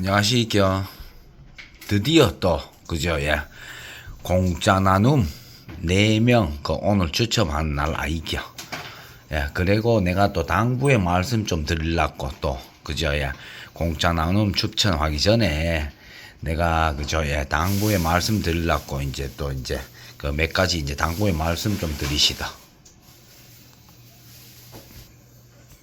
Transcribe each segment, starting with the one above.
안녕하시죠. 드디어 또 그죠 예 공짜 나눔 4명 그 오늘 추첨한 날 아이겨. 예 그리고 내가 또 당부의 말씀 좀 드리려고 또 그죠 예 공짜 나눔 추천하기 전에 내가 그죠 예 당부의 말씀 드리려고 이제 또 이제 그 몇 가지 이제 당부의 말씀 좀 드리시다.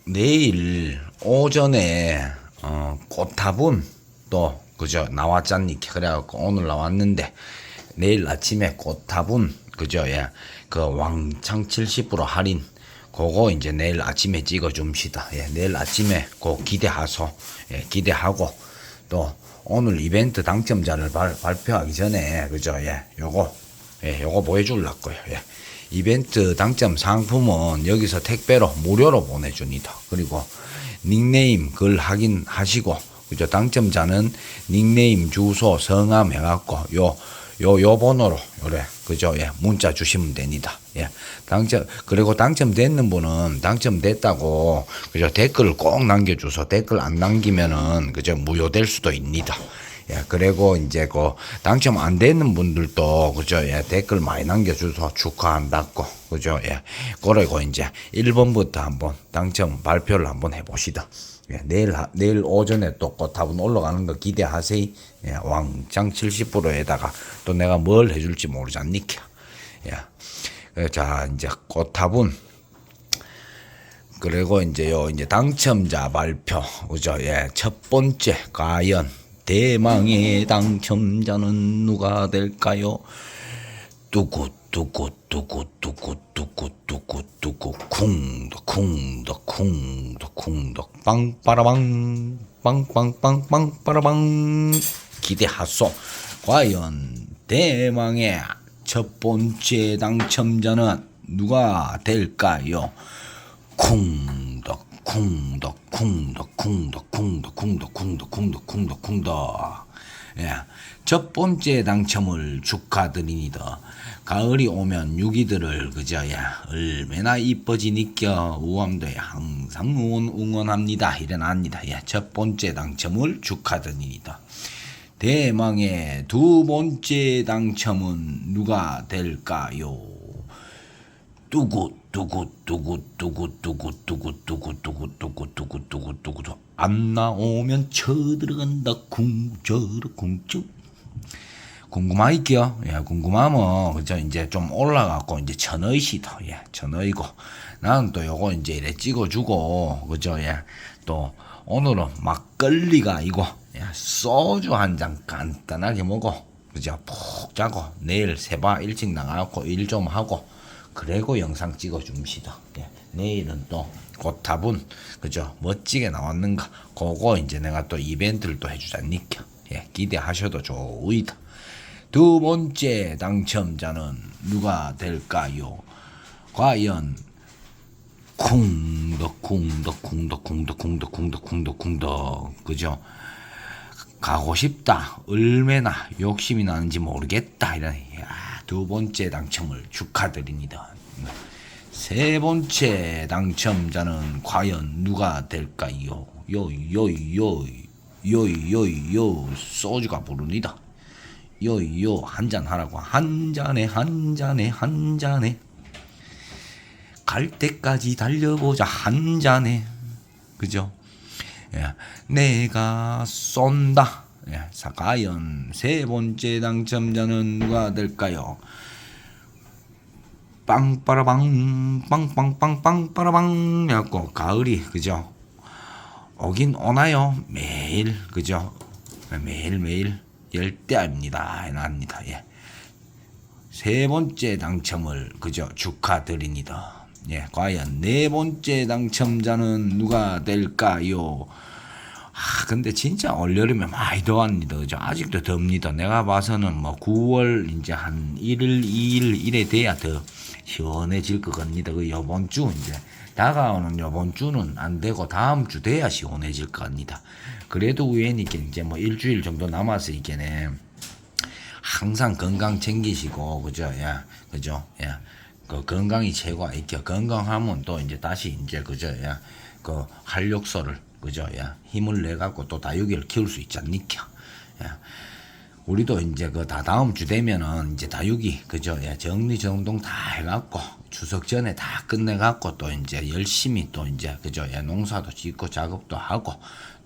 내일 오전에 어, 꽃화분 또 그죠 나왔잖니. 그래갖고 오늘 나왔는데 내일 아침에 꽃화분 그죠 예그 왕창 70% 할인. 그거 이제 내일 아침에 찍어 줍시다. 예 내일 아침에 그 기대하소. 예 기대하고 또 오늘 이벤트 당첨자를 발, 발표하기 전에 그죠 예 요거 예 요거 보여줄라고요. 예. 이벤트 당첨 상품은 여기서 택배로 무료로 보내줍니다. 그리고 닉네임 글 확인하시고 그죠 당첨자는 닉네임 주소 성함 해갖고 요 요 요 번호로 요래. 그죠? 예 문자 주시면 됩니다. 예. 당첨 그리고 당첨됐는 분은 당첨됐다고 그죠? 댓글을 꼭 남겨주소. 댓글 안 남기면은 그죠? 무효될 수도 있습니다. 예, 그리고 이제 그 당첨 안 되는 분들도 그죠? 예, 댓글 많이 남겨주셔서 축하한다고. 그죠? 예, 그리고 이제 1번부터 한번 당첨 발표를 한번 해봅시다. 예, 내일 하- 내일 오전에 또 꽃화분 올라가는 거 기대하세요. 예, 왕창 70%에다가 또 내가 뭘 해줄지 모르잖니까. 예, 예, 자 이제 꽃화분 그리고 이제 요 이제 당첨자 발표 그죠 예 첫 번째 과연 대망의 당첨자는 누가 될까요 뚜구 뚜구 뚜구 뚜구 뚜구 뚜구 뚜구 쿵덕 쿵덕 쿵덕 쿵덕 빵빠라방 빵빵빵빵 빠라방 기대하소. 과연 대망의 첫 번째 당첨자는 누가 될까요? 쿵덕 쿵덕 쿵덕 쿵덕 쿵덕 쿵덕 쿵덕 쿵덕 쿵덕 쿵덕 예. 첫 번째 당첨을 축하드립니다. 가을이 오면 유기들을 그저 야 얼마나 이뻐지니까 우암도에 항상 응원 응원합니다. 일어납니다. 예. 첫 번째 당첨을 축하드립니다. 대망의 두 번째 당첨은 누가 될까요? 뚜구 뚜구 뚜구 뚜구 뚜구 뚜구 뚜구 뚜구 뚜구 뚜구 뚜구 뚜구 안 나오면 쳐들어간다 쿵저르 쿵쭉 궁금하이겨 예 궁금하면 그죠 이제 좀 올라가고 이제 천의시다 예 천의고 나는 또 요거 이제 이래 찍어주고 그죠 예 또 오늘은 막걸리가 이고 예, 소주 한 잔 간단하게 먹어 그죠 푹 자고 내일 세바 일찍 나가고 일 좀 하고 그리고 영상 찍어 줍시다. 예. 내일은 또 꽃탑은 그죠 멋지게 나왔는가 그거 이제 내가 또 이벤트를 또 해주자니까 예. 기대하셔도 좋이다. 두 번째 당첨자는 누가 될까요? 과연 쿵덕 쿵덕 쿵덕 쿵덕 쿵덕 쿵덕 쿵덕 쿵덕 그죠? 가고 싶다. 얼마나 욕심이 나는지 모르겠다. 이런 야, 두 번째 당첨을 축하드립니다. 세 번째 당첨자는 과연 누가 될까요? 요요요 요요요 소주가 부릅니다. 요요 한 잔 하라고 한 잔에 한 잔에 한 잔에 갈 때까지 달려보자 한 잔에 그죠? 예, 내가 쏜다. 예, 자, 과연 세 번째 당첨자는 누가 될까요? 빵빠라방 빵빵빵빵빠라방 해갖고 가을이 그죠? 오긴 오나요? 매일 그죠? 매일매일 열대입니다. 해놨습니다. 예. 세 번째 당첨을 그저 축하드립니다. 예, 과연 네 번째 당첨자는 누가 될까요? 아, 근데 진짜 올여름에 많이 더웠니다. 그죠? 아직도 덥니다. 내가 봐서는 뭐 9월 이제 한 1일, 2일 이래 돼야 더 시원해질 것 같습니다. 그 요번 주 이제 다가오는 요번 주는 안 되고 다음 주 돼야 시원해질 것 같습니다. 그래도 우연히 이제 뭐 일주일 정도 이게네. 항상 건강 챙기시고 그죠 야 그죠 야그 건강이 최고 아니죠 건강하면 또 이제 다시 이제 그죠 야그 활력소를 그죠? 예. 힘을 내 갖고 또 다육이를 키울 수 있지 않니까. 예. 우리도 이제 그 다 다음 주 되면은 이제 다육이 그죠? 예, 정리 정돈 다 해갖고 추석 전에 다 끝내갖고 또 이제 열심히 또 이제 그죠? 예, 농사도 짓고 작업도 하고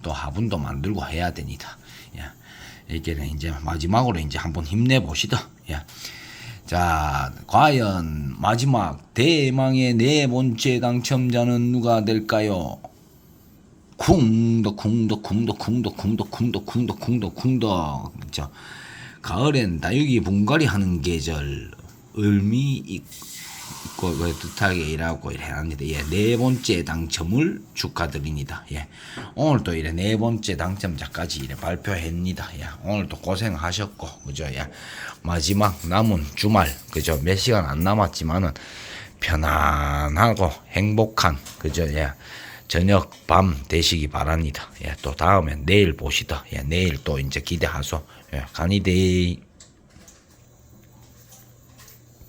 또 화분도 만들고 해야 됩니다. 예, 이게는 이제 마지막으로 이제 한번 힘내 봅시다. 예. 자, 과연 마지막 대망의 네 번째 당첨자는 누가 될까요? 쿵덕 쿵덕 쿵덕 쿵덕 쿵덕 쿵덕 쿵덕 쿵덕 쿵덕 저 가을엔 다육이 분갈이 하는 계절 을미 있고 그 뜻하게 일하고 이래 합니다. 예, 네 번째 당첨을 축하드립니다. 예, 오늘 또 이래 네 번째 당첨자까지 이래 발표합니다. 예, 오늘도 고생하셨고 그죠? 예, 마지막 남은 주말 그죠? 몇 시간 안 남았지만은 편안하고 행복한 그죠? 예. 저녁 밤 되시기 바랍니다. 예, 또 다음에 내일 보시다. 예, 내일 또 이제 기대하소. 예, 간이데이.